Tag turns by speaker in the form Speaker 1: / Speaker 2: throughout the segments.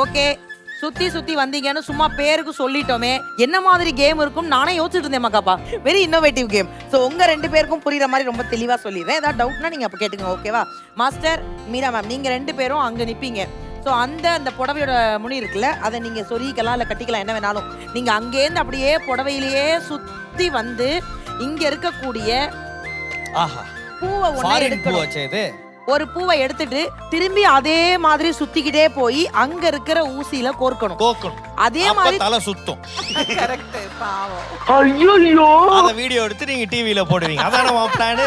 Speaker 1: Okay. சுத்தி சுத்தி வந்தீங்கன்னு சும்மா பேருக்கு சொல்லிட்டோமே. என்ன மாதிரி கேம் இருக்கும்? நானே யோசிச்சுட்டு இருந்தேன் மக்காப்பா வெரி இன்னோவேட்டிவ் கேம் ஸோ உங்க ரெண்டு பேருக்கும் புரியுற மாதிரி ரொம்ப தெளிவா சொல்லிடுறேன். ஏதாவது டவுட்னா நீங்க அப்ப கேட்டுங்க ஓகேவா மாஸ்டர் மீரா மேம் நீங்க ரெண்டு பேரும் அங்க நிப்பீங்க. ஸோ அந்த அந்த புடவையோட முனி இருக்குல்ல அதை நீங்க சொருகிக்கலாம் இல்லை கட்டிக்கலாம் என்ன வேணாலும். நீங்க அங்கேருந்து அப்படியே புடவையிலேயே சுத்தி வந்து இங்க இருக்கக்கூடிய
Speaker 2: ஆஹா.
Speaker 1: பூவை
Speaker 2: பூ
Speaker 1: எடுக்கணும். ஒரு பூவை எடுத்துட்டு திரும்பி அதே மாதிரி சுத்திக்கிட்டே போய் அங்க இருக்கிற ஊசியில கோர்க்கணும்.
Speaker 2: கோக்கணும்
Speaker 1: அதே மாதிரி
Speaker 2: தலை சுத்தும்.
Speaker 1: கரெக்ட் பாவம்.
Speaker 2: அத வீடியோ எடுத்து நீங்க டிவில போடுவீங்க. அதான உன் பிளான்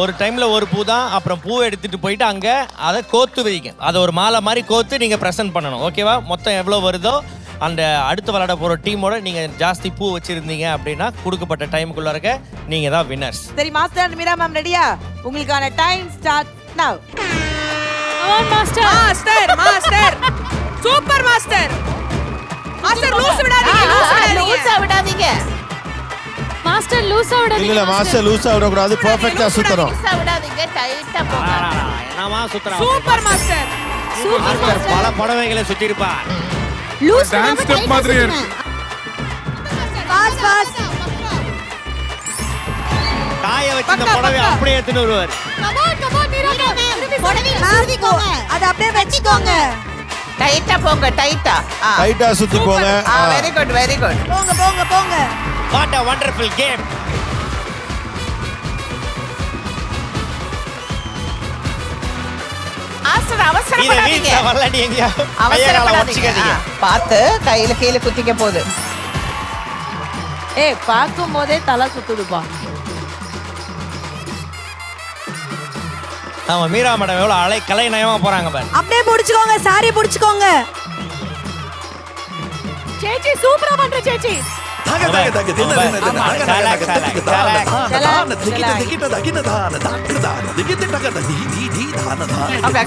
Speaker 2: ஒரு டைம்ல ஒரு பூ தான் அப்புறம் பூவை எடுத்துட்டு போயிட்டு அங்க அதை கோத்து வைங்க. அதை ஒரு மாலை மாதிரி கோத்து நீங்க பிரசன்ட் பண்ணணும். ஓகேவா மொத்தம் எவ்வளவு வருதோ அந்த அடுத்து விளையாட போற டீமோட நீங்க ஜாஸ்தி பூ வச்சிருந்தீங்க அப்படின்னா கொடுக்கப்பட்ட டைமுக்குள்ள இருக்க நீங்க தான் வின்னர்ஸ்
Speaker 1: சரி மாஸ்டர் அண்ட் மீரா மேம் ரெடியா உங்களுக்கான time start now
Speaker 3: master
Speaker 4: master master super master master loose விடாதீங்க லூஸ் விடாதீங்க
Speaker 5: லூசா விடாதீங்க
Speaker 3: மாஸ்டர் லூசா
Speaker 6: இல்ல
Speaker 3: விடாதீங்க
Speaker 6: இல்ல மாஸ்டர் லூஸா விடக்கூடாது பெர்ஃபெக்ட்டா சுத்தணும்
Speaker 5: லூசா விடாதீங்க டைட்டா போங்க
Speaker 2: என்னமா சுத்துறா
Speaker 4: சூப்பர் மாஸ்டர்
Speaker 2: மாஸ்டர் பல புடவைகளை சுத்தி இருப்பா
Speaker 3: லூஸ்
Speaker 7: டான்ஸ் ஸ்டெப் மாதிரி இருக்கு
Speaker 4: பாஸ் பாஸ்
Speaker 2: காய வச்சு இந்த புடவை. அப்படியே எடுத்துட்டு வருவார்
Speaker 4: அத அப்படியே வெச்சுக்கோங்க.
Speaker 5: டைட்டா போங்க டைட்டா
Speaker 6: டைட்டா சுத்தி போங்க.
Speaker 5: வெரி குட் வெரி குட்
Speaker 4: போங்க போங்க போங்க.
Speaker 2: வாட்
Speaker 5: அவசரப்படாதீங்க.
Speaker 2: உடைச்சுக்காதீங்க
Speaker 5: ஆ, பார்த்து கையில கீழே குத்திக்க போகுது.
Speaker 1: ஏய் பார்க்கும் போதே தலை சுத்துதுப்பா.
Speaker 2: நம்ம மீரா மேடம் எவ்வளோ அலை கலை நயமாக போகிறாங்க பாரு.
Speaker 4: அப்படியே பிடிச்சிக்கோங்க சாரி பிடிச்சிக்கோங்க.
Speaker 3: சேச்சி சூப்பரா பண்ற சேச்சி.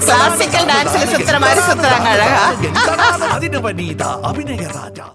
Speaker 5: கிளாசிக்கல் டான்ஸ்ல சுத்துற மாதிரி சுத்துறாங்க அழகா.
Speaker 8: அதினவனீதா அபிநய ராஜா.